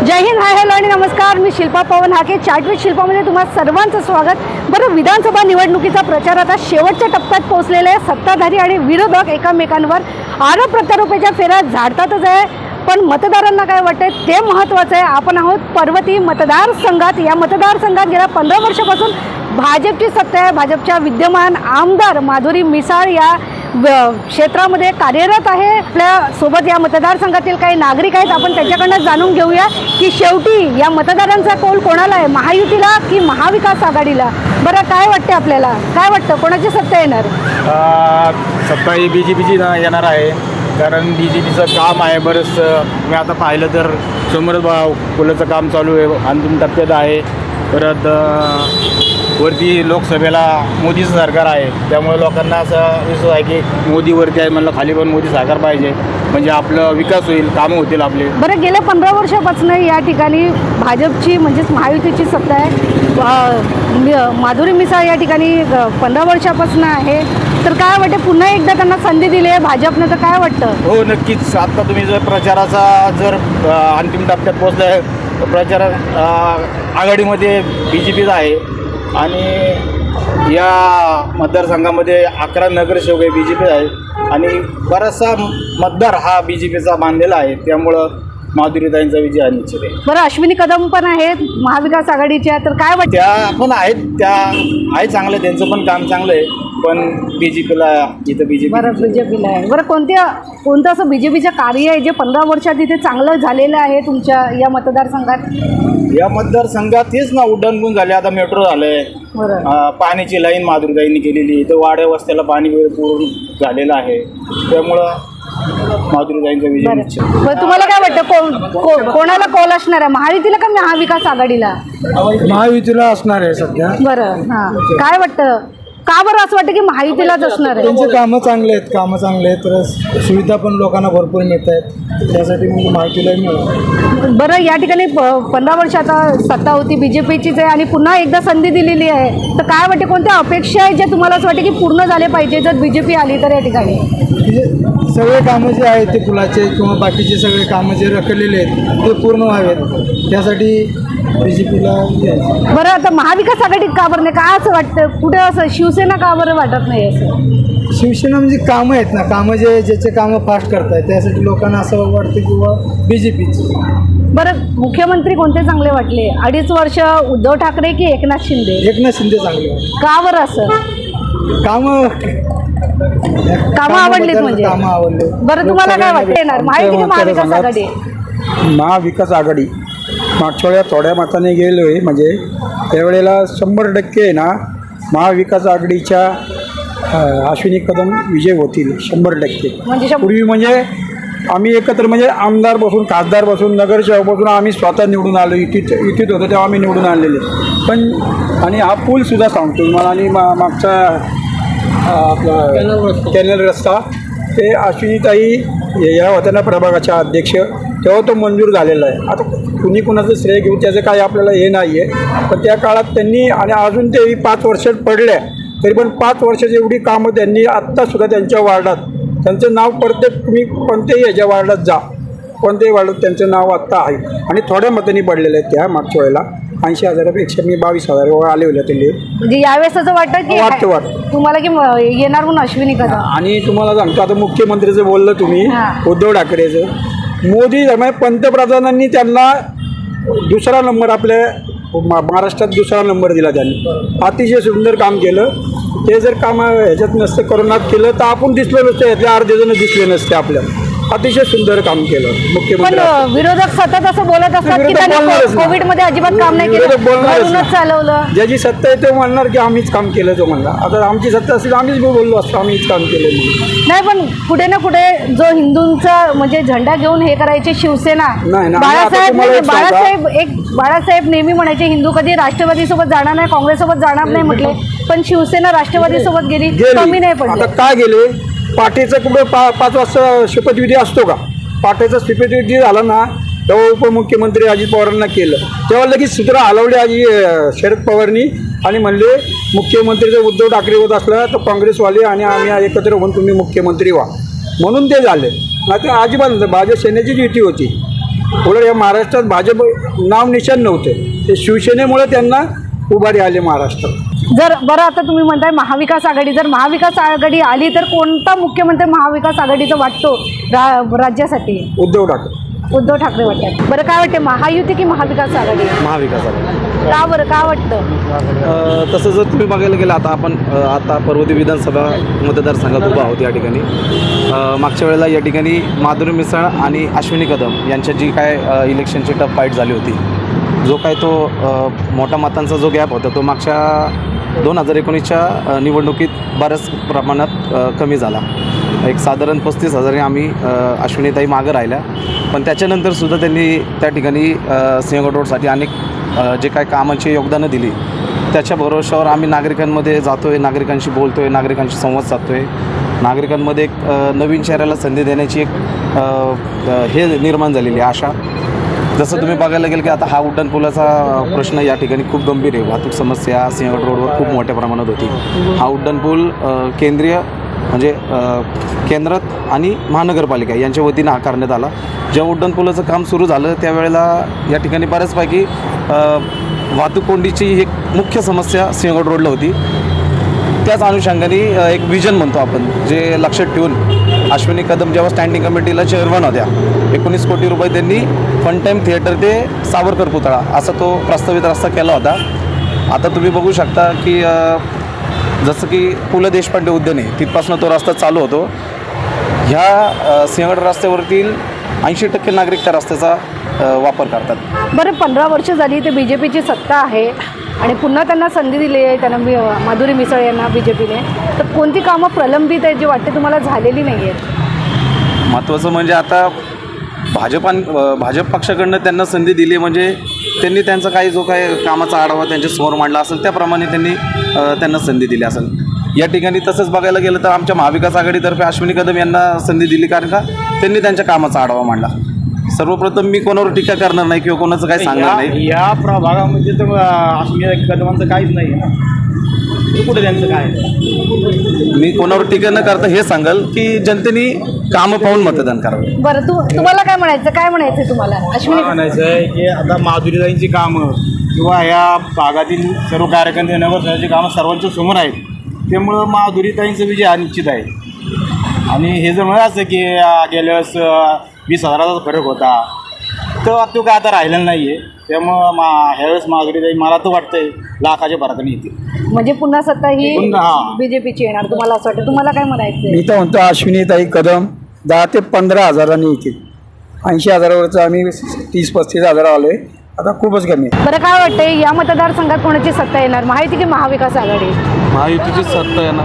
जय Hind hi hello आणि नमस्कार. मी शिल्पा पवन हाके. चार्टविथ शिल्पामध्ये तुम्हा सर्वांचं स्वागत. बरं विधानसभा निवडणुकीचा प्रचार आता शेवटच्या टप्प्यात पोहोचलेला आहे. सत्ताधारी आणि विरोधक एकमेकांवर आरोप प्रत्यारोपाच्या फेऱ्या झाडतातच आहे. पण मतदारांना काय वाटतंय ते महत्त्वाचं आहे. आपण आहोत पर्वती मतदारसंघात या मतदारसंघात गेल्या पंधरा वर्षापासून भाजपची सत्ता आहे. भाजपच्या विद्यमान आमदार माधुरी मिसाळ या क्षेत्रामध्ये कार्यरत आहे. आपल्यासोबत या मतदारसंघातील काही नागरिक आहेत. आपण त्याच्याकडनं जाणून घेऊया की शेवटी या मतदारांचा कौल कोणाला आहे? महायुतीला की महाविकास आघाडीला? बरं काय वाटते आपल्याला? काय वाटतं? कोणाची सत्ता येणार? सत्ता ही बी जे पीची येणार आहे. कारण बी जे पीचं काम आहे बरंच मी आता पाहिलं तर समोर पुलाचं काम चालू आहे. अंतिम टप्प्यात आहे. परत वरती लोकसभेला मोदीचं सरकार आहे. त्यामुळे लोकांना असं विश्वास आहे की मोदीवरती आहे म्हणलं खाली पण मोदी सरकार पाहिजे. म्हणजे आपलं विकास होईल कामं होतील आपले. बरं गेल्या पंधरा वर्षापासून या ठिकाणी भाजपची म्हणजेच महायुतीची सत्ता आहे. माधुरी मिसाळ या ठिकाणी पंधरा वर्षापासून आहे. तर काय वाटते पुन्हा एकदा त्यांना संधी दिली आहे भाजपनं तर काय वाटतं? हो नक्कीच. आत्ता तुम्ही जर प्रचाराचा जर अंतिम टप्प्यात आहे प्रचार आघाडीमध्ये बी जे पीचा आहे. आणि या मतदारसंघामध्ये अकरा नगरसेवक आहे बी जे पी आहे आणि बराचसा मतदार हा बी जे पीचा बांधलेला आहे. त्यामुळं माधुरीताईंचा विजय हा निश्चित आहे. बरं अश्विनी कदम पण आहेत महाविकास आघाडीच्या तर काय वाटतं? त्या पण आहेत त्या आहे चांगलं त्यांचं पण काम चांगलं आहे पण बी जे पीला इथं बी जे बरं बीजेपीला आहे. बरं कोणत्या कोणतं असं बीजेपीचं कार्य आहे जे पंधरा वर्षात इथे चांगलं झालेलं आहे तुमच्या या मतदारसंघात? या मतदारसंघात हेच ना उड्डाणपूल झाले आता मेट्रो झालं आहे बरं. अ, पाण्याची लाईन माधुरताईंनी केलेली तर वाड्या वस्त्याला पाणी पूर्ण झालेलं आहे. त्यामुळं माधुरताईंचा विजय बरं. निश्चित. बरं तुम्हाला काय वाटतं को, को, कोणाला कौल असणार आहे? महायुतीला का महाविकास आघाडीला? महायुतीला असणार आहे सध्या. बरं हां. काय वाटतं? का बरं असं वाटतं की महायुतीलाच असणार आहे? त्यांचे कामं चांगले आहेत कामं चांगले आहेत तर सुविधा पण लोकांना भरपूर मिळत आहेत. त्यासाठी म्हणजे महायुतीलाही मिळालं. बरं या ठिकाणी प- पंधरा वर्ष आता सत्ता होती बी जे पीचीच आहे आणि पुन्हा एकदा संधी दिलेली आहे. तर काय वाटते कोणत्या अपेक्षा आहेत ज्या तुम्हाला असं वाटते की पूर्ण झाले पाहिजे? जर बी जे पी आली तर या ठिकाणी. म्हणजे सगळे कामं जे आहेत ते पुलाचे किंवा बाकीचे सगळे कामं जे रखडलेले आहेत ते पूर्ण व्हावेत. त्यासाठी बरं आता महाविकास आघाडीत का बरं नाही? का असं वाटतं? कुठे असं शिवसेना का बरं वाटत नाही असं? शिवसेना म्हणजे कामं आहेत ना. कामं जे ज्याचे कामं फास्ट करतायत त्यासाठी लोकांना असं वाटतं किंवा बी जे पीची बरं मुख्यमंत्री कोणते चांगले वाटले? अडीच वर्ष उद्धव ठाकरे की एकनाथ शिंदे? एकनाथ शिंदे चांगले. का बरं असं? कामं कामं आवडलीत म्हणजे. कामं आवडले बरं तुम्हाला काय वाटतं येणार? माहिती महाविकास आघाडी. महाविकास आघाडी. मागच्या वेळेला थोड्या मताने गेलो आहे म्हणजे त्यावेळेला शंभर टक्के ना महाविकास आघाडीच्या अश्विनी कदम विजय होतील शंभर टक्के. म्हणजे पूर्वी म्हणजे आम्ही एकत्र म्हणजे आमदार बसून खासदार बसून नगरसेवक बसून आम्ही स्वतः निवडून आलो युतीत युतीत होतो तेव्हा आम्ही निवडून आणलेले. पण आणि हा पूलसुद्धा सांगतो तुम्हाला आणि मा मागचा आपला कॅनल रस्ता ते अश्विनीताई या होत्या ना प्रभागाच्या अध्यक्ष तेव्हा तो मंजूर झालेला आहे. आता कुणी कुणाचं श्रेय घेऊ त्याचं काही आपल्याला हे नाही आहे पण त्या काळात त्यांनी आणि अजून ते पाच वर्षात पडल्या तरी पण पाच वर्षाची एवढी कामं त्यांनी आत्तासुद्धा त्यांच्या वार्डात. त्यांचं नाव प्रत्येक तुम्ही कोणत्याही ह्याच्या वार्डात जा. कोणत्याही वार्डात त्यांचं नाव आत्ता आहे. आणि थोड्या मतांनी पडलेले आहेत त्या मागच्या वेळेला. ऐंशी हजारापेक्षा मी बावीस हजार आले होते त्यांनी. म्हणजे यावेळेस असं वाटतं की वाटतं, वाटतं. तुम्हाला की येणार म्हणून अश्विनी कदम? आणि तुम्हाला सांगतो आता मुख्यमंत्रीचं बोललं तुम्ही. उद्धव ठाकरेचं. मोदी म्हणजे पंतप्रधानांनी त्यांना दुसरा नंबर आपल्या मा- महाराष्ट्रात दुसरा नंबर दिला त्यांनी. अतिशय सुंदर काम केलं. ते जर काम ह्याच्यात नसतं करोनात केलं तर आपण दिसलो नसतं यातले अर्धे जण दिसले नसते आपल्याला अतिशय सुंदर काम केलं पण मुख्यमंत्री विरोधक सतत असं बोलत असतात की विरोधक त्यांनी बोलणारच ना. कोविडमध्ये अजिबात काम नाही केलं बोलणारच ना. घरूनच चालवलं ज्याची सत्ता आहे ते म्हणणार की आम्हीच काम केलं तो म्हणला आता आमची सत्ता असेल आम्हीच बोललो असतो आम्हीच काम केलं म्हणून नाही पण कुठे ना कुठे जो हिंदूंचा म्हणजे झेंडा घेऊन हे करायचे शिवसेना नाही, नाही. बाळासाहेब आता तुम्हाला नाही, एक सांगा. बाळासाहेब एक बाळासाहेब नेहमी म्हणायचे हिंदू कधी राष्ट्रवादी सोबत जाणार नाही काँग्रेस सोबत जाणार नाही म्हटले पण शिवसेना राष्ट्रवादी सोबत गेली कमी नाही पडले आता काय गेले पाठीचं कुठं पा पाच वाजता शपथविधी असतो का? पाठीचा शपथविधी झाला ना तेव्हा उपमुख्यमंत्री अजित पवारांना केलं. तेव्हा लगेच सूत्र हलवले आजी शरद पवारनी आणि म्हणले मुख्यमंत्री जर उद्धव ठाकरे होत असला तर काँग्रेसवाले आणि आम्ही एकत्र होऊन तुम्ही मुख्यमंत्री व्हा. म्हणून ते झाले. नाही तर अजिबात नव्हतं. भाजप सेनेचीच युती होती. उलट या महाराष्ट्रात भाजप नाव निशाण नव्हतं. ते शिवसेनेमुळे त्यांना उभारी आले महाराष्ट्रात. जर बरं आता तुम्ही म्हणताय महाविकास आघाडी जर महाविकास आघाडी आली तर कोणता मुख्यमंत्री महाविकास आघाडीचा वाटतो रा राज्यासाठी? उद्धव ठाकरे. उद्धव ठाकरे वाटतात. बरं काय वाटते महायुती की महाविकास आघाडी? महाविकास आघाडी. का बरं का वाटतं? तसं जर तुम्ही बघायला गेलं आता आपण आता पर्वती विधानसभा मतदारसंघात उभा आहोत या ठिकाणी. मागच्या वेळेला या ठिकाणी माधुरी मिसाळ आणि अश्विनी कदम यांच्या जी काय इलेक्शनची टफ फाईट झाली होती जो काय तो मोठा मतांचा जो गॅप होता तो मागच्या दोन हजार एकोणीसच्या निवडणुकीत बऱ्याच प्रमाणात कमी झाला. एक साधारण पस्तीस हजारी आम्ही अश्विनीताई मागं राहिल्या. पण त्याच्यानंतरसुद्धा त्यांनी त्या ठिकाणी सिंहगड रोडसाठी अनेक जे काय कामाची योगदानं दिली त्याच्या भरोशावर आम्ही नागरिकांमध्ये जातो आहे नागरिकांशी बोलतो आहे नागरिकांशी संवाद साधतो आहे नागरिकांमध्ये एक नवीन चेहऱ्याला संधी देण्याची एक हे निर्माण झालेली आहे आशा. जसं तुम्ही बघायला गेलं की आता हा उड्डाणपुलाचा प्रश्न या ठिकाणी खूप गंभीर आहे. वाहतूक समस्या सिंहगड रोडवर खूप मोठ्या प्रमाणात होती. हा उड्डाणपूल केंद्रीय म्हणजे अ, केंद्रात आणि महानगरपालिका यांच्या वतीनं हा करण्यात आला. जेव्हा उड्डाणपुलाचं काम सुरू झालं त्यावेळेला या ठिकाणी बऱ्याचपैकी वाहतूक कोंडीची ही एक मुख्य समस्या सिंहगड रोडला होती. त्याच अनुषंगाने एक विजन म्हणतो आपण जे लक्षात ठेवून अश्विनी कदम जेव्हा स्टँडिंग कमिटीला चेअरमन होत्या एकोणीस कोटी रुपये त्यांनी फन टाईम थिएटर ते सावरकर पुतळा असा तो प्रस्तावित रस्ता केला होता. आता तुम्ही बघू शकता की जसं की पु ल देशपांडे उद्यान आहे तिथपासून तो रस्ता चालू होतो. ह्या सिंहगड रस्त्यावरतील ऐंशी टक्के नागरिक त्या रस्त्याचा वापर करतात. बरं पंधरा वर्ष झाली ते बी जे पीची सत्ता आहे. आणि पुन्हा त्यांना संधी दिली आहे त्यांना मी माधुरी मिसळ यांना बी जे पीने तर कोणती कामं प्रलंबित आहेत जी वाटते तुम्हाला झालेली नाही आहेत महत्त्वाचं म्हणजे आता भाजपान भाजप पक्षाकडनं त्यांना संधी दिली म्हणजे त्यांनी त्यांचा काही जो काही कामाचा आढावा त्यांच्यासमोर मांडला असेल त्याप्रमाणे त्यांनी त्यांना संधी दिली असेल. या ठिकाणी तसंच बघायला गेलं तर आमच्या महाविकास आघाडीतर्फे अश्विनी कदम यांना संधी दिली कारण का? त्यांनी त्यांच्या कामाचा आढावा मांडला. सर्वप्रथम मी कोणावर टीका करणार नाही किंवा कोणाचं काही सांगणार नाही. या प्रभागामध्ये तर अश्विनी कदमांचं काहीच नाही आहे ना. ते कुठे त्यांचं काय? मी कोणावर टीका न करता हे सांगाल की जनतेने कामं पाहून मतदान करावं. बरं तू तुम्हाला काय म्हणायचं? काय म्हणायचं तुम्हाला? अश्विनी मला म्हणायचं आहे की आता माधुरीताईंची कामं किंवा या भागातील सर्व कार्यकर्ते नगरसेवकाची कामं सर्वांच्या समोर आहेत. त्यामुळं माधुरीताईंचा विजय हा निश्चित आहे. आणि हे जर म्हणायचं की अं, गेल्या वेळेस वीस हजाराचा फरक होता. तर तो काय आता राहिलेला नाही आहे त्यामुळं मा ह्यावेळेस माधुरीताई मला तर वाटतंय लाखाच्या फरकाने येतील. म्हणजे पुन्हा सत्ता ही पुन्हा, हा. बीजेपीची येणार तुम्हाला असं वाटतं? तुम्हाला काय म्हणायचं मी तर म्हणतो अश्विनीताई कदम दहा ते पंधरा हजारांनी येतील. ऐंशी हजारावरचं आम्ही तीस पस्तीस हजार आलो आहे आता खूपच कमी आहे. बरं काय वाटतंय? या मतदारसंघात कोणाची सत्ता येणार? महायुती की महाविकास आघाडी? महायुतीची सत्ता आहे ना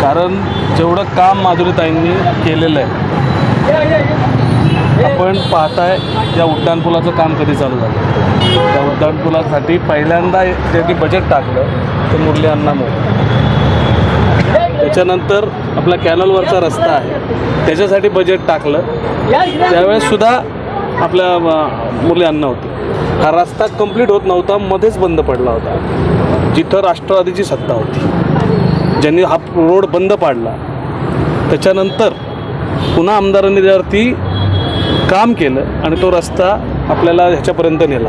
कारण जेवढं काम माधुरीताईंनी केलेलं आहे आपण पाहताय या उड्डाणपुलाचं काम कधी चालू झालं? त्या उड्डाणपुलासाठी पहिल्यांदा त्यांनी बजेट टाकलं ते मुरली अण्णामुळे त्याच्यानंतर आपला कॅनलवरचा रस्ता आहे. त्याच्यासाठी बजेट टाकलं. त्यावेळेस सुद्धा आपल्या मुरली अण्णा होते. हा रस्ता कंप्लीट होत नव्हता मध्येच बंद पडला होता. जिथं राष्ट्रवादीची सत्ता होती. ज्यांनी हा रोड बंद पाडला. त्याच्यानंतर पुन्हा आमदारांनी त्यावरती काम केलं आणि तो रस्ता आपल्याला ह्याच्यापर्यंत नेला.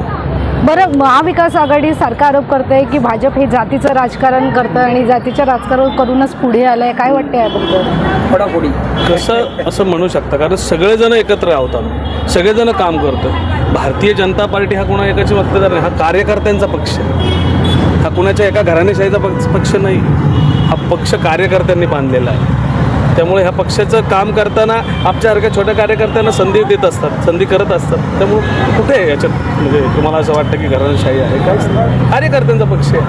बरं महाविकास आघाडी सारखा आरोप करते की भाजप हे जातीचं राजकारण करतं आणि जातीचं राजकारण करूनच पुढे आलंय. काय वाटतं याबद्दल? कसं असं म्हणू शकता? कारण सगळेजण एकत्र आहोत आम्ही. सगळेजण काम करतो भारतीय जनता पार्टी हा कोणा एकाची मतदार नाही. हा कार्यकर्त्यांचा पक्ष आहे. हा कुणाच्या एका घराणेशाहीचा पक्ष पक्ष नाही. हा पक्ष कार्यकर्त्यांनी बांधलेला आहे. त्यामुळे ह्या पक्षाचं काम करताना आमच्यासारख्या छोट्या कार्यकर्त्यांना संधी देत असतात संधी करत असतात. त्यामुळे कुठे आहे याच्यात? म्हणजे तुम्हाला असं वाटतं की घराणेशाही आहे नाही. कार्यकर्त्यांचा पक्ष आहे.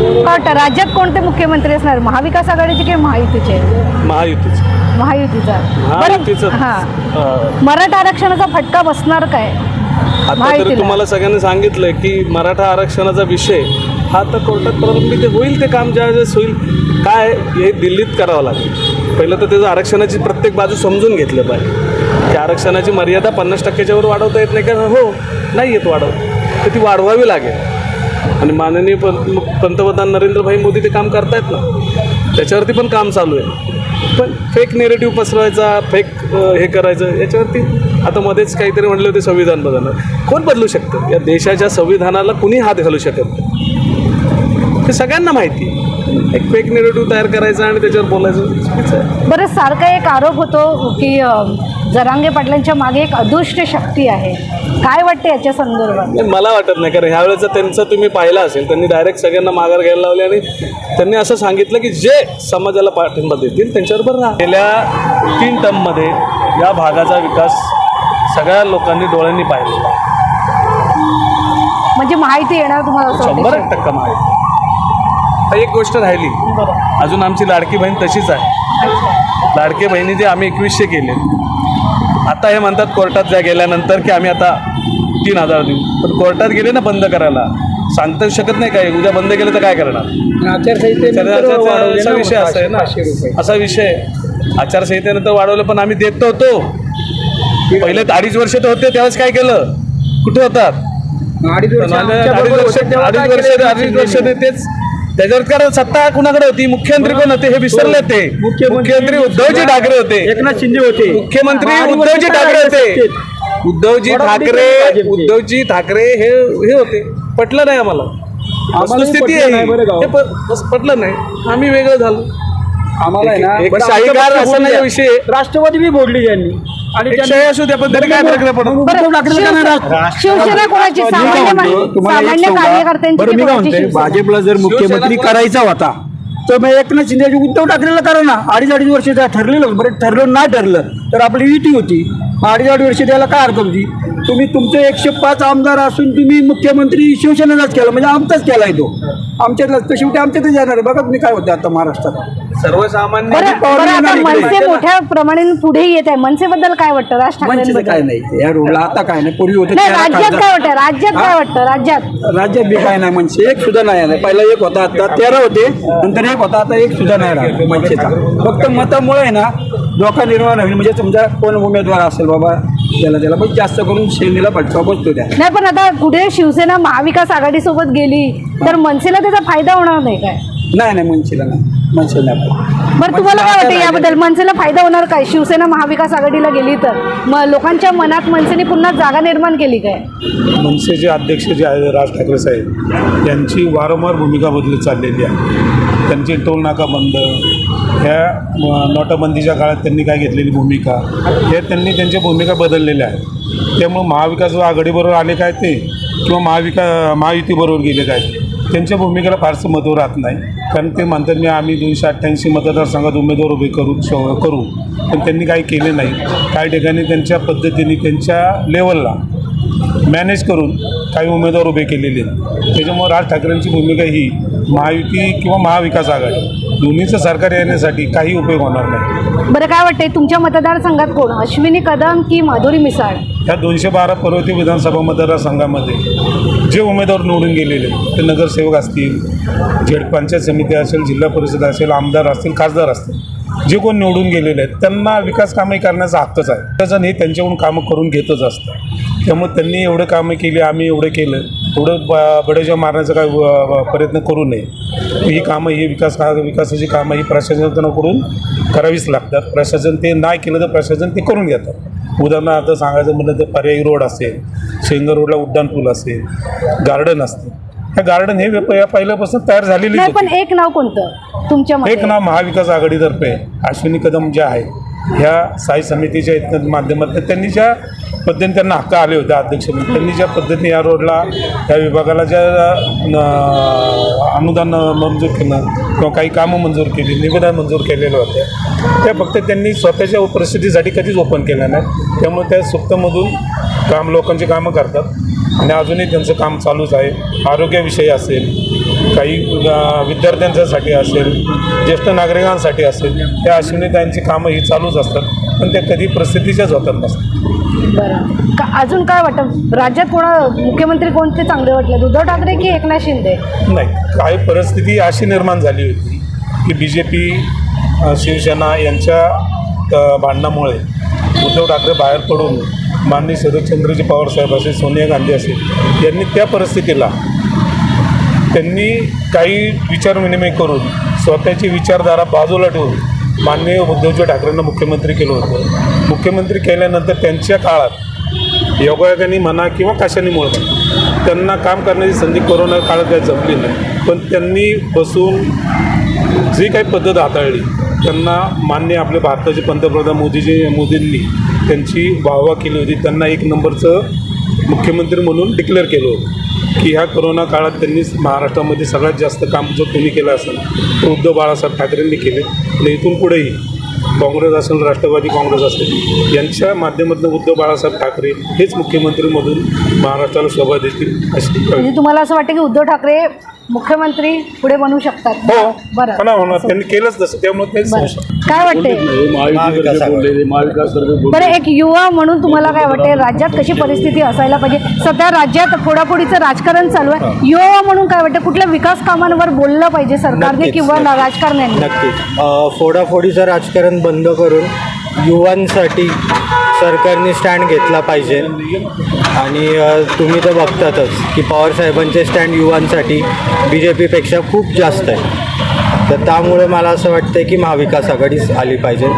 काय वाटतं राज्यात कोणते मुख्यमंत्री असणार? महाविकास आघाडीचे की महायुतीचे? महायुतीचं. महायुतीचा. हां. मराठा आरक्षणाचा फटका बसणार काय? आता तरी. तुम्हाला सगळ्यांनी सांगितलंय की मराठा आरक्षणाचा विषय हा तर कोर्टात प्रलंबित होईल ते काम ज्यावेळेस होईल. काय हे दिल्लीत करावं लागेल. पहिलं तर त्याचं आरक्षणाची प्रत्येक बाजू समजून घेतलं पाहिजे. की आरक्षणाची मर्यादा पन्नास टक्क्याच्यावर वाढवता येत नाही का? हो नाही येत वाढव तर ती वाढवावी लागेल. आणि माननीय पंत पंतप्रधान नरेंद्रभाई मोदी ते काम करतायत ना. त्याच्यावरती पण काम चालू आहे. पण फेक नेरेटिव्ह पसरवायचा फेक हे करायचं याच्यावरती आता मध्येच काहीतरी म्हणले होते संविधान बदलणार कोण बदलू शकतं? या देशाच्या संविधानाला कुणी हात घालू शकत नाही? हे सगळ्यांना माहिती आहे. एक फेक नेरेटिव्ह तयार करायचा आणि त्याच्यावर बोलायचं. चुकीचं आहे बरं सारखा एक आरोप होतो की अ, जरांगे पाटलांच्या मागे एक अदृष्ट शक्ती आहे. काय वाटते याच्या संदर्भात? नाही मला वाटत नाही कारण ह्यावेळेचं त्यांचं तुम्ही पाहिलं असेल त्यांनी डायरेक्ट सगळ्यांना माघार घ्यायला लावले आणि त्यांनी असं सांगितलं की जे समाजाला पाठिंबा देतील त्यांच्याबरोबर राहा गेल्या तीन टर्ममध्ये या भागाचा विकास सगळ्या लोकांनी डोळ्यांनी पाहिलेला आहे. म्हणजे माहिती येणार तुम्हाला असं शंभर? एक टक्का माहिती. तर एक गोष्ट राहिली. अजून आमची लाडकी बहीण तशीच आहे. लाडके बहिणीचे आम्ही एकवीसशे केले. आता हे म्हणतात कोर्टात जा गेल्यानंतर की आम्ही आता तीन हजार देऊ. पण कोर्टात गेले ना बंद करायला. सांगता शकत नाही काय उद्या बंद केलं तर काय करणार? ना विषय असा आहे ना. असा विषय. आचारसंहितेनंतर वाढवलं पण आम्ही देत होतो पहिले अडीच वर्ष तर होते त्यावेळेस काय केलं? कुठे होतात? अडीच वर्ष अडीच वर्ष अडीच वर्ष तेच त्याच्यावर कारण सत्ता कुणाकडे होती? मुख्यमंत्री कोण होते? हे विसरले ते. मुख्यमंत्री उद्धवजी ठाकरे होते. एकनाथ शिंदे होते. मुख्यमंत्री उद्धवजी ठाकरे होते. उद्धवजी ठाकरे. उद्धवजी ठाकरे हे हे होते. पटलं नाही आम्हाला. पटलं आहे. हो. पटलं नाही. आम्ही वेगळं झालो. आम्हाला आहे ना शाहीकार असा नाही. विषय. राष्ट्रवादी बी बोलली त्यांनी. आणि एक त्यांनी- शाही असू द्या पण तरी काय फरक पडत शिवसेना कोणाची मी सामान्य मा- बरं मी काय? भाजपला जर मुख्यमंत्री करायचा होता तर मग एकनाथ शिंदे उद्धव ठाकरेला करा ना. अडीच अडीच वर्ष त्या ठरलेलं होतं. बरं ठरलं नाही ठरलं तर आपली युती होती. मग अडीच अडीच वर्ष द्यायला काय हरकत होती? तुम्ही तुमचे एकशे पाच आमदार असून तुम्ही मुख्यमंत्री शिवसेनेचाच केला म्हणजे आमचाच केलाय तो. आमच्यातला तर शेवटी आमच्यातच जाणार आहे. बघा तुम्ही काय होतं आता महाराष्ट्रात. सर्वसामान्य बरं बरं आता. मनसे मोठ्या प्रमाणाने पुढे येत आहे. मनसेबद्दल काय वाटतं? राज म्हणजे काय नाही या रोडला आता काय नाही. पूर्वी होते नाही राज्यात खासदार. काय वाटतं राज्यात काय वाटतं? राज्यात. राज्यात बी काय नाही मनसे. एक सुद्धा नाही आलं. पहिला एक होता आता तेरा होते. नंतर एक होता आता एक सुद्धा नाही राहिला मनसेचा. फक्त मतामुळे आहे ना धोका निर्माण होईल. म्हणजे समजा कोण उमेदवार असेल बाबा? त्याला त्याला पण जास्त करून शेनीला फटका बसतो त्या. नाही पण आता पुढे शिवसेना महाविकास आघाडी सोबत गेली तर मनसेला त्याचा फायदा होणार नाही काय? नाही नाही मनसेला नाही. मनसेला नाही बरं तुम्हाला काय वाटतं याबद्दल? मनसेला फायदा होणार काय? शिवसेना महाविकास आघाडीला गेली तर? मग लोकांच्या मनात मनसेने पुन्हा जागा निर्माण केली काय? मनसेचे अध्यक्ष जे आहे राज ठाकरे साहेब यांची वारंवार भूमिका बदलत चाललेली आहे. त्यांचे टोल नाका बंद ह्या म, नोटाबंदीच्या काळात त्यांनी काय घेतलेली भूमिका हे त्यांनी त्यांच्या भूमिका बदललेल्या आहेत त्यामुळे महाविकास आघाडीबरोबर आले काय ते किंवा महाविका महायुतीबरोबर गेले काय त्यांच्या भूमिकेला फारसं महत्त्व राहत नाही. कारण ते म्हणतात मी आम्ही दोनशे अठ्ठ्याऐंशी मतदारसंघात उमेदवार उभे करू श- करू. पण त्यांनी काही केले नाही. काही ठिकाणी त्यांच्या पद्धतीने त्यांच्या लेवलला मॅनेज करून काही उमेदवार उभे केलेले आहेत. त्याच्यामुळे राज ठाकरेंची भूमिका ही महायुती किंवा महाविकास आघाडी दोन्हीचं सरकार येण्यासाठी काही उपयोग होणार नाही. बरं काय वाटतंय? तुमच्या मतदारसंघात कोण? अश्विनी कदम की माधुरी मिसाळ? या दोनशे बारा पर्वती विधानसभा मतदारसंघामध्ये जे उमेदवार निवडून गेलेले ते नगरसेवक असतील झेड पंचायत समिती असेल जिल्हा परिषद असेल आमदार असतील खासदार असतील जे कोण निवडून गेलेले आहेत त्यांना विकास कामे करण्याचा हक्कच आहे. प्रशासन हे त्यांच्याकडून कामं करून घेतच असतं. त्यामुळे त्यांनी एवढे कामं केली आम्ही एवढं केलं. एवढं ब बडेजा मारण्याचा काय प्रयत्न करू नये. ही कामं ही विकास का विकासाची कामं ही प्रशासनाकडून करावीच लागतात. प्रशासन ते नाही केलं तर प्रशासन ते करून घेतात. उदाहरणार्थ सांगायचं म्हणलं तर पर्यायी रोड असेल शेंगर रोडला उड्डाण पूल असेल गार्डन असते हे गार्डन हे या पहिल्यापासून तयार झालेली पण एक नाव कोणतं तुमच्या एक नाव महाविकास आघाडीतर्फे अश्विनी कदम जे आहे ह्या स्थायी समितीच्या माध्यमातून त्यांनी ज्या पद्धतीने त्यांना हक्क आले होते अध्यक्ष म्हणून. त्यांनी ज्या पद्धतीने या रोडला या विभागाला ज्या न- अनुदान मंजूर केलं किंवा काही कामं मंजूर केली निविदा मंजूर केलेल्या होत्या त्या फक्त त्यांनी स्वतःच्या परिस्थितीसाठी कधीच ओपन केल्या नाही. त्यामुळे त्या सुप्तमधून काम लोकांची कामं करतात आणि अजूनही त्यांचं काम चालूच आहे. आरोग्याविषयी असेल काही विद्यार्थ्यांच्यासाठी असेल ज्येष्ठ नागरिकांसाठी असेल त्या अश्विनी त्यांची कामं ही चालूच असतात. पण त्या कधी प्रसिद्धीच्याच होतात नसतात. बरं. का अजून काय वाटतं? राज्यात कोणा मुख्यमंत्री कोणते चांगले वाटले? उद्धव ठाकरे की एकनाथ शिंदे? नाही. काही परिस्थिती अशी निर्माण झाली होती की बी जे पी शिवसेना यांच्या भांडणामुळे उद्धव ठाकरे बाहेर पडून माननीय शरदचंद्रजी पवार साहेब असेल सोनिया गांधी असेल यांनी त्या परिस्थितीला त्यांनी काही विचारविनिमय करून स्वतःची विचारधारा बाजूला ठेवून माननीय उद्धवजी ठाकरेंना मुख्यमंत्री केलं होतं. मुख्यमंत्री केल्यानंतर त्यांच्या काळात योगायोगाने म्हणा किंवा कशाने म्हणा त्यांना काम करण्याची संधी कोरोना काळात काही जमली नाही. पण त्यांनी बसून जी काही पद्धत हाताळली त्यांना मान्य आपले भारताचे पंतप्रधान मोदीजी मोदींनी त्यांची वाहवा केली होती. त्यांना एक नंबरचं मुख्यमंत्री म्हणून डिक्लेअर केलं होतं. की ह्या कोरोना काळात त्यांनी महाराष्ट्रामध्ये सगळ्यात जास्त काम जो कोणी केलं असेल तर उद्धव बाळासाहेब ठाकरेंनी केले. आणि इथून पुढेही काँग्रेस असेल राष्ट्रवादी काँग्रेस असेल यांच्या माध्यमातून उद्धव बाळासाहेब ठाकरे हेच मुख्यमंत्रीमधून महाराष्ट्राला शोभा देतील अशी म्हणजे तुम्हाला असं वाटतं की उद्धव ठाकरे मुख्यमंत्री पुढे बनू शकतात हो. बरं. पण होणार त्यांनी केलंच तसं त्यामुळे तेच बरं. काय वाटते बरं एक युवा म्हणून तुम्हाला काय वाटते राज्यात कशी परिस्थिती असायला पाहिजे? सध्या राज्यात फोडाफोडीचं राजकारण चालू आहे. युवा म्हणून काय वाटतं कुठल्या विकास कामांवर बोललं पाहिजे सरकारने नक्कीच. किंवा राजकारण्यांनी? नक्कीच. अ, फोडाफोडीचं राजकारण बंद करून युवांसाठी सरकारने स्टँड घेतला पाहिजे. आणि अ, तुम्ही तर बघतातच की पवारसाहेबांचे स्टँड युवांसाठी. बी जे पीपेक्षा खूप जास्त आहे. तर त्यामुळे मला असं वाटतं की महाविकास आघाडीच आली पाहिजे.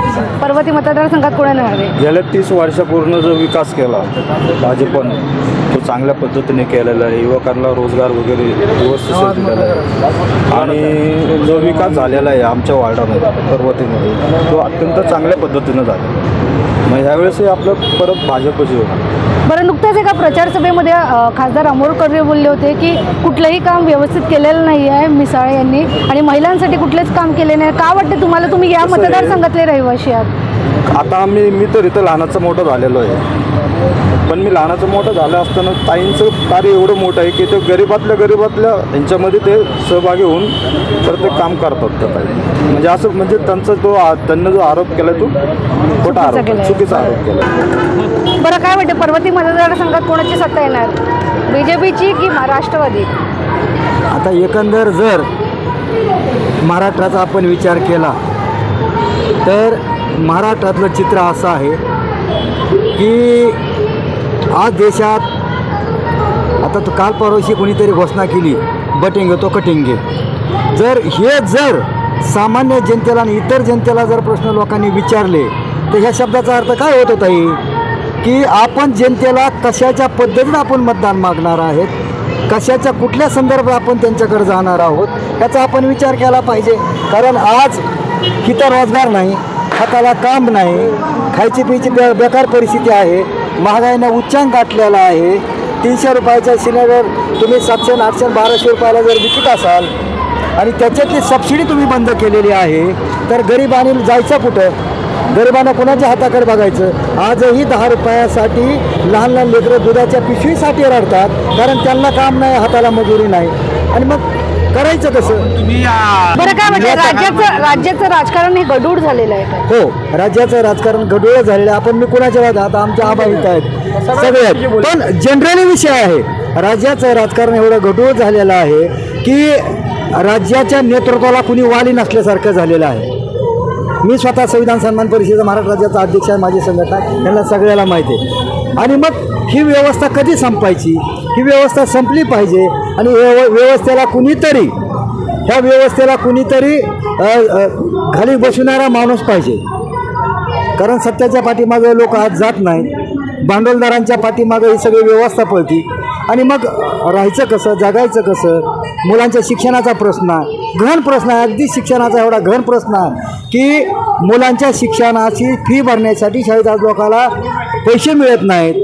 पर्वती मतदारसंघात कोणाला हवे गेल्या तीस वर्षापूर्ण जो विकास केला भाजपनं तो चांगल्या पद्धतीने केलेला आहे. युवकांना रोजगार वगैरे व्यवस्थित दिलेला आहे. आणि जो विकास झालेला आहे आमच्या वार्डामध्ये पर्वतीमध्ये तो अत्यंत चांगल्या पद्धतीनं झाला मग ह्यावेळेसही आपलं परत भाजपची होणार. बरं नुकत्याच एका प्रचार सभेमध्ये अ, खासदार अमोल कर्वे बोलले होते की कुठलंही काम व्यवस्थित केलेलं नाही आहे मिसाळे यांनी आणि महिलांसाठी कुठलेच काम केले नाही. का वाटते तुम्हाला? तुम्ही या मतदारसंघातले रहिवासी आहात. आता आम्ही मी तर इथं लहानाचं मोठं झालेलो आहे. पण मी लहानाचं मोठं झालं असताना ताईंचं कार्य एवढं मोठं आहे की ते गरीबातल्या गरीबातल्या यांच्यामध्ये ते सहभागी होऊन प्रत्येक काम करतात त्या ताई. म्हणजे असं म्हणजे त्यांचा जो त्यांनी जो आरोप केला तो खोटा आरोप चुकीचा आरोप केला बरं काय वाटते पर्वती मतदारसंघात कोणाची सत्ता येणार? बी जे पीची की राष्ट्रवादी? आता एकंदर जर महाराष्ट्राचा आपण विचार केला तर महाराष्ट्रातलं चित्र असं आहे की आज देशात आता तो काल परवाशी कोणीतरी घोषणा केली बटेंगे तो कटेंगे. जर हे जर सामान्य जनतेला आणि इतर जनतेला जर प्रश्न लोकांनी विचारले तर ह्या शब्दाचा अर्थ काय होत होता की आपण जनतेला कशाच्या पद्धतीनं आपण मतदान मागणार आहेत? कशाच्या कुठल्या संदर्भात आपण त्यांच्याकडे जाणार आहोत? याचा आपण विचार केला पाहिजे. कारण आज हिता रोजगार नाही हाताला काम नाही खायची पियची बे बेकार परिस्थिती आहे. महागाईनं उच्चांक गाठलेला आहे. तीनशे रुपयाचा सिलेंडर तुम्ही सातशे आठशे बाराशे रुपयाला जर विकत असाल आणि त्याच्यातली सबसिडी तुम्ही बंद केलेली आहे तर गरिबाने जायचं कुठं? गरिबांना कोणाच्या हाताकडे बघायचं? आजही दहा रुपयासाठी लहान लहान लेकरं दुधाच्या पिशवीसाठी रडतात कारण त्यांना काम नाही हाताला मजुरी नाही. आणि मग करायचं कसं? बरं काय वाटतं राज्याचं राज्याचं राजकारण हे गडूळ झालेलं आहे का? हो राज्याचं राजकारण गडूळ झालेलं आहे. आपण मी कुणाच्या वाद आता आमच्या आबाहित आहेत. सगळे आहेत. पण जनरली विषय आहे राज्याचं राजकारण एवढं गडूळ झालेलं आहे की राज्याच्या नेतृत्वाला कुणी वाली नसल्यासारखं झालेलं आहे. मी स्वतः संविधान सन्मान परिषदेचा महाराष्ट्र राज्याचा अध्यक्ष आहे माझी संघटना यांना सगळ्याला माहिती आहे. आणि मग ही व्यवस्था कधी संपायची? ही व्यवस्था संपली पाहिजे आणि व्यव व्यवस्थेला कुणीतरी ह्या व्यवस्थेला कुणीतरी खाली बसणारा माणूस पाहिजे. कारण सत्याच्या पाठीमागं लोक आज जात नाहीत भांडवलदारांच्या पाठीमागं ही सगळी व्यवस्था पळती. आणि मग राहायचं कसं जगायचं कसं? मुलांच्या शिक्षणाचा प्रश्न आहे घन प्रश्न आहे अगदी शिक्षणाचा एवढा घन प्रश्न आहे की मुलांच्या शिक्षणाची फी भरण्यासाठी शाळेत आज लोकाला पैसे मिळत नाहीत.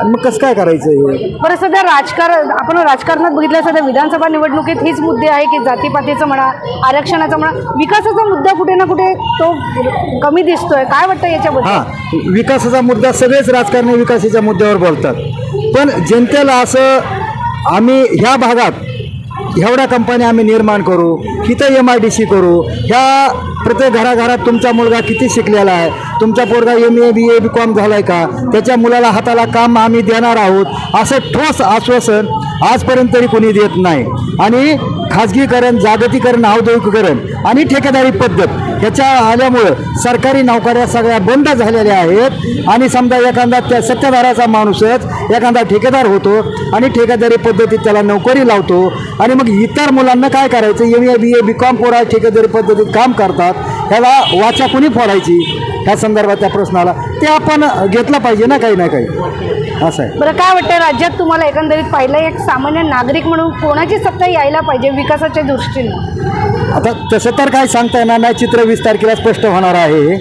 आणि मग कसं काय करायचं हे? बरं सध्या राजकारण आपण राजकारणात बघितलं सध्या विधानसभा निवडणुकीत हीच मुद्दे आहे की जातीपातीचं म्हणा आरक्षणाचा म्हणा विकासाचा मुद्दा कुठे ना कुठे तो कमी दिसतोय. काय वाटतं याच्याबद्दल? हां विकासाचा मुद्दा सगळेच राजकारणी विकासाच्या मुद्द्यावर बोलतात. पण जनतेला असं आम्ही ह्या भागात एवढ्या कंपन्या आम्ही निर्माण करू इथं एम आय डी सी करू ह्या प्रत्येक घराघरात तुमचा मुलगा किती शिकलेला आहे? तुमचा पोरगा M A B A B com झाला आहे का? त्याच्या मुलाला हाताला काम आम्ही देणार आहोत असं ठोस आश्वासन आजपर्यंत तरी कोणी देत नाही. आणि खाजगीकरण जागतिकरण औद्योगिकरण आणि ठेकेदारी पद्धत ह्याच्या आल्यामुळं सरकारी नोकऱ्या सगळ्या बंद झालेल्या आहेत. आणि समजा एखादा त्या सत्ताधाराचा माणूसच एखादा ठेकेदार होतो आणि ठेकेदारी पद्धतीत त्याला नोकरी लावतो आणि मग इतर मुलांना काय करायचं? M A B A B com पोरा ठेकेदारी पद्धतीत काम करतात. ह्याला वाचा कुणी फोडायची? ह्या संदर्भात त्या प्रश्नाला ते आपण घेतलं पाहिजे ना काही ना काही. असं आहे. बरं काय वाटतं राज्यात तुम्हाला एकंदरीत पाहिलं एक सामान्य नागरिक म्हणून कोणाची सत्ता यायला पाहिजे विकासाच्या दृष्टीने? आता तसं तर काय सांगता येणार नाही चित्र वीस तारखेला स्पष्ट होणार आहे.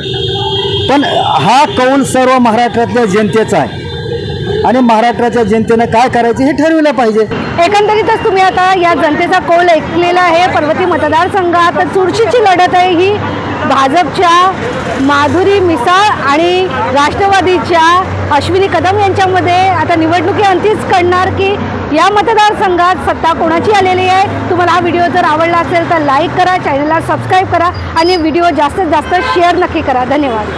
पण हा कौल सर्व महाराष्ट्रातल्या जनतेचा आहे. आणि महाराष्ट्राच्या जनतेनं काय करायचं हे ठरविलं पाहिजे. एकंदरीतच तुम्ही आता या जनतेचा कौल ऐकलेला आहे. पर्वती मतदारसंघात चुरशीची लढत आहे ही. भाजपच्या माधुरी मिसाळ आणि राष्ट्रवादीच्या अश्विनी कदम यांच्यामध्ये आता निवडणुकी अंतीच कळणार की या मतदारसंघात सत्ता कोणाची आलेली आहे? तुम्हाला हा व्हिडिओ जर आवडला असेल तर लाईक करा चॅनलला सबस्क्राईब करा आणि व्हिडिओ जास्तीत जास्त शेअर नक्की करा. धन्यवाद.